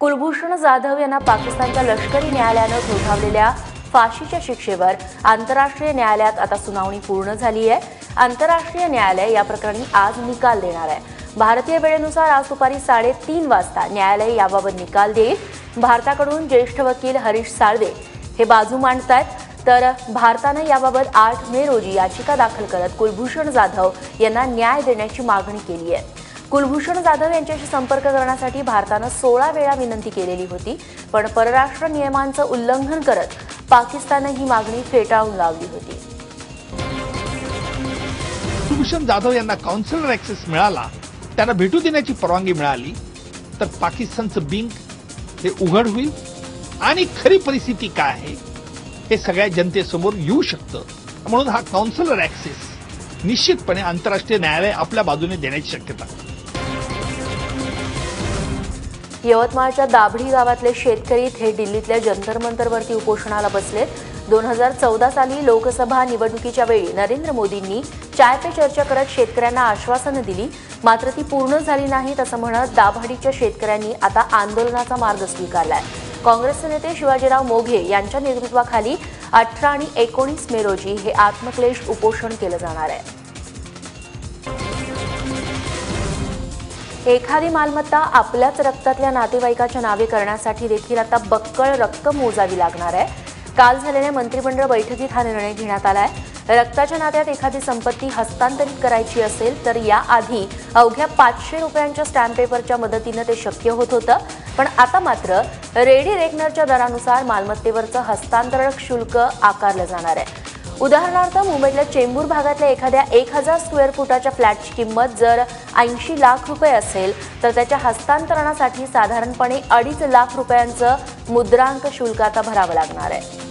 कुलभूषण जाधव यांना पाकिस्तानच्या लष्करी न्यायालयानं ठोठावलेल्या फाशीच्या शिक्षेवर आंतरराष्ट्रीय न्यायालयात आता सुनावणी पूर्ण झाली आहे. आंतरराष्ट्रीय न्यायालय या प्रकरणी आज निकाल देणार आहे. भारतीय वेळेनुसार आज दुपारी साडेतीन वाजता न्यायालय याबाबत निकाल देईल. भारताकडून ज्येष्ठ वकील हरीश साळवे हे बाजू मांडतायत. तर भारतानं याबाबत आठ मे रोजी याचिका दाखल करत कुलभूषण जाधव यांना न्याय देण्याची मागणी केली आहे. कुलभूषण जाधव यांच्याशी संपर्क करण्यासाठी भारतानं सोळा वेळा विनंती केलेली होती पण परराष्ट्र नियमांचं उल्लंघन करत पाकिस्ताननं ही मागणी फेटाळून लावली होती कुलभूषण जाधव यांना काउन्सिलर ऍक्सेस मिळाला त्यांना भेटू देण्याची परवानगी मिळाली तर पाकिस्तानचं बिंक हे उघड होईल आणि खरी परिस्थिती काय आहे हे सगळ्या जनतेसमोर येऊ शकतं म्हणून हा काउन्सिलर ऍक्सेस निश्चितपणे आंतरराष्ट्रीय न्यायालय आपल्या बाजूने देण्याची शक्यता आहे. यवतमाळच्या दाभडी गावातले शेतकरी थेट दिल्लीतल्या जंतर मंतरवरती उपोषणाला बसलेत. दोन हजार चौदा साली लोकसभा निवडणुकीच्या वेळी नरेंद्र मोदींनी चाय पे चर्चा करत शेतकऱ्यांना आश्वासनं दिली. मात्र ती पूर्ण झाली नाहीत असं म्हणत दाभाडीच्या शेतकऱ्यांनी आता आंदोलनाचा मार्ग स्वीकारलाय. काँग्रेसचे नेते शिवाजीराव मोघे यांच्या नेतृत्वाखाली अठरा आणि एकोणीस मे रोजी हे आत्मक्लेश उपोषण केलं जाणार आहे. एखादी मालमत्ता आपल्याच रक्तातल्या नातेवाईकाच्या नावे करण्यासाठी देखील आता बक्कळ रक्कम मोजावी लागणार आहे. काल झालेल्या मंत्रिमंडळ बैठकीत हा निर्णय घेण्यात आला आहे रक्ताच्या नात्यात एखादी संपत्ती हस्तांतरित करायची असेल तर याआधी अवघ्या पाचशे रुपयांच्या स्टॅम्प पेपरच्या मदतीनं ते शक्य होत होतं. पण आता मात्र रेडी रेकनरच्या दरानुसार मालमत्तेवरचं हस्तांतरण शुल्क आकारलं जाणार आहे. उदाहरणार्थ मुंबईतल्या चेंबूर भागातल्या एखाद्या एक हजार स्क्वेअर फुटाच्या फ्लॅटची किंमत जर ऐंशी लाख रुपये असेल तर त्याच्या हस्तांतरणासाठी साधारणपणे अडीच लाख रुपयांचं मुद्रांक शुल्क आता भरावं लागणार आहे.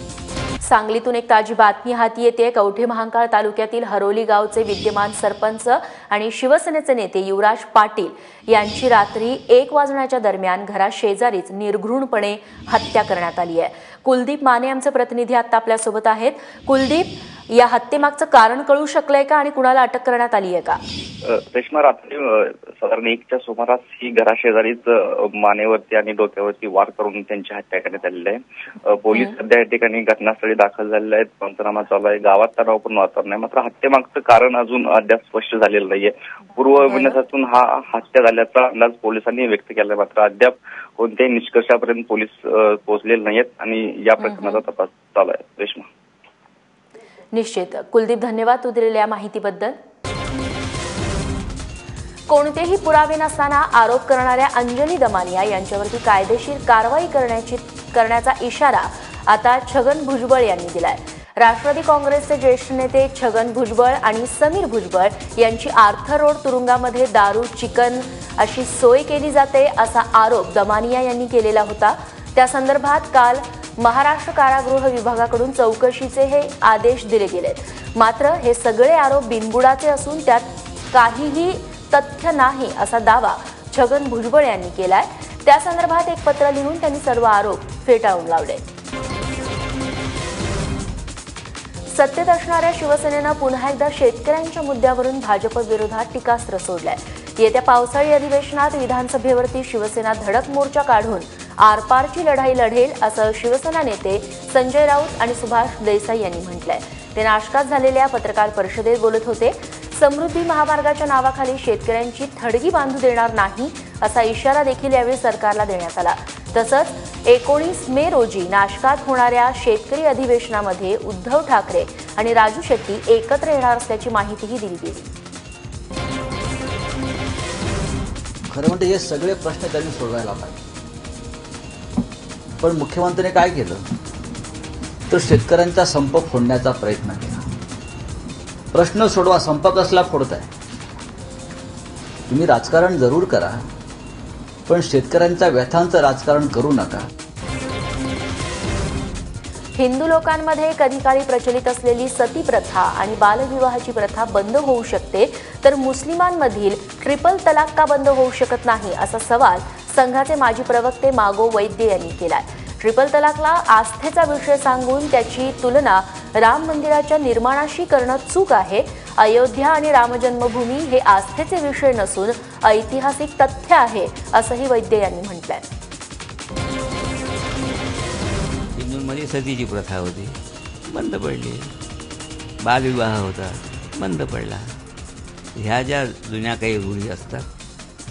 सांगलीतून एक ताजी बातमी हाती येते. कवठे महांकाळ तालुक्यातील हरोली गावचे विद्यमान सरपंच आणि शिवसेनेचे नेते युवराज पाटील यांची रात्री एक वाजण्याच्या दरम्यान घराशेजारीच निर्घृणपणे हत्या करण्यात आली आहे. कुलदीप माने आमचे प्रतिनिधी आता आपल्यासोबत आहेत. कुलदीप या हत्येमागचं कारण कळू शकलंय का आणि कुणाला अटक करण्यात आली आहे का रेश्मा रात्री साधारण एकच्या सुमारास ही घराशेजारीच मानेवरती आणि डोक्यावरती वार करून त्यांची हत्या करण्यात आलेली आहे. पोलीस सध्या या ठिकाणी घटनास्थळी दाखल झालेले आहेत. पंचनामा चालू आहे. गावात तणावपूर्ण वातावरण आहे. मात्र हत्येमागचं कारण अजून अद्याप स्पष्ट झालेलं नाहीये. पूर्व अभिनयातून हा हत्या झाल्याचा अंदाज पोलिसांनी व्यक्त केला मात्र अद्याप कोणत्याही निष्कर्षापर्यंत पोलीस पोहोचलेले नाहीत आणि या प्रकरणाचा तपास चालू आहे. रेश्मा. निश्चित. कुलदीप धन्यवाद तू दिलेल्या माहितीबद्दल. कोणतेही पुरावे नसताना आरोप करणाऱ्या अंजली दमानिया यांच्यावरती कायदेशीर कारवाई करण्याची करण्याचा इशारा आता छगन भुजबळ यांनी दिलाय. राष्ट्रवादी काँग्रेसचे ज्येष्ठ नेते छगन भुजबळ आणि समीर भुजबळ यांची आर्थर रोड तुरुंगामध्ये दारू चिकन अशी सोय केली जाते असा आरोप दमानिया यांनी केलेला होता. त्या संदर्भात काल महाराष्ट्र कारागृह विभागाकडून चौकशीचे हे आदेश दिले गेलेत. मात्र हे सगळे आरोप बिनबुडाचे असून त्यात काहीही तथ्य नाही असा दावा छगन भुजबळ यांनी केलाय. त्या संदर्भात एक पत्र लिहून त्यांनी सर्व आरोप फेटाळून लावले. सत्तेत असणाऱ्या शिवसेनेनं पुन्हा एकदा शेतकऱ्यांच्या मुद्द्यावरून भाजप विरोधात टीकास्त्र सोडलंय. येत्या पावसाळी अधिवेशनात विधानसभेवरती शिवसेना धडक मोर्चा काढून आरपारची लढाई लढेल असं शिवसेना नेते संजय राऊत आणि सुभाष देसाई यांनी म्हटलंय. ते नाशकात झालेल्या पत्रकार परिषदेत बोलत होते समृद्धी महामार्गाच्या नावाखाली शेतकऱ्यांची थडगी बांधू देणार नाही असा इशारा देखील यावेळी सरकारला देण्यात आला. तसंच एकोणीस मे रोजी नाशकात होणाऱ्या शेतकरी अधिवेशनामध्ये उद्धव ठाकरे आणि राजू शेट्टी एकत्र येणार असल्याची माहितीही दिली गेली. खरं म्हणजे हे सगळे प्रश्न त्यांनी सोडवायला पाहिजे पण मुख्यमंत्र्यांनी काय केलं? तर शेतकऱ्यांचा संप फोडण्याचा प्रयत्न केला. प्रश्न सोडवा संप कसला फोडताय? तुम्ही राजकारण जरूर करा पण शेतकऱ्यांच्या व्यथांचं राजकारण करू नका. हिंदू लोकांमध्ये कधी काळी प्रचलित असलेली सती प्रथा आणि बालविवाहाची प्रथा बंद होऊ शकते तर मुस्लिमांमधील ट्रिपल तलाक का बंद होऊ शकत नाही असा सवाल संघाचे माजी प्रवक्ते मागो वैद्य यांनी केलाय. ट्रिपल तलाकला आस्थेचा विषय सांगून त्याची तुलना राम मंदिराच्या निर्माणाशी करणं चूक आहे. अयोध्या आणि रामजन्मभूमी हे आस्थेचे विषय नसून ऐतिहासिक तथ्य आहे असंही वैद्य यांनी म्हटलंय. हिंदूंमध्ये सतीची प्रथा होती. बंद पडली. बालविवाह होता. बंद पडला. ह्या ज्या जुन्या काही रूढी असतात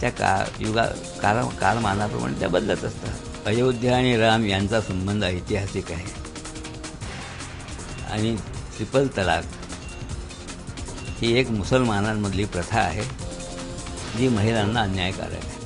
त्या का युगा काल कालमानाप्रमाणे त्या बदलत असतात. अयोध्या आणि राम यांचा संबंध ऐतिहासिक आहे. आणि ट्रिपल तलाक ही एक मुसलमानांमधली प्रथा आहे जी महिलांना अन्यायकारक आहे.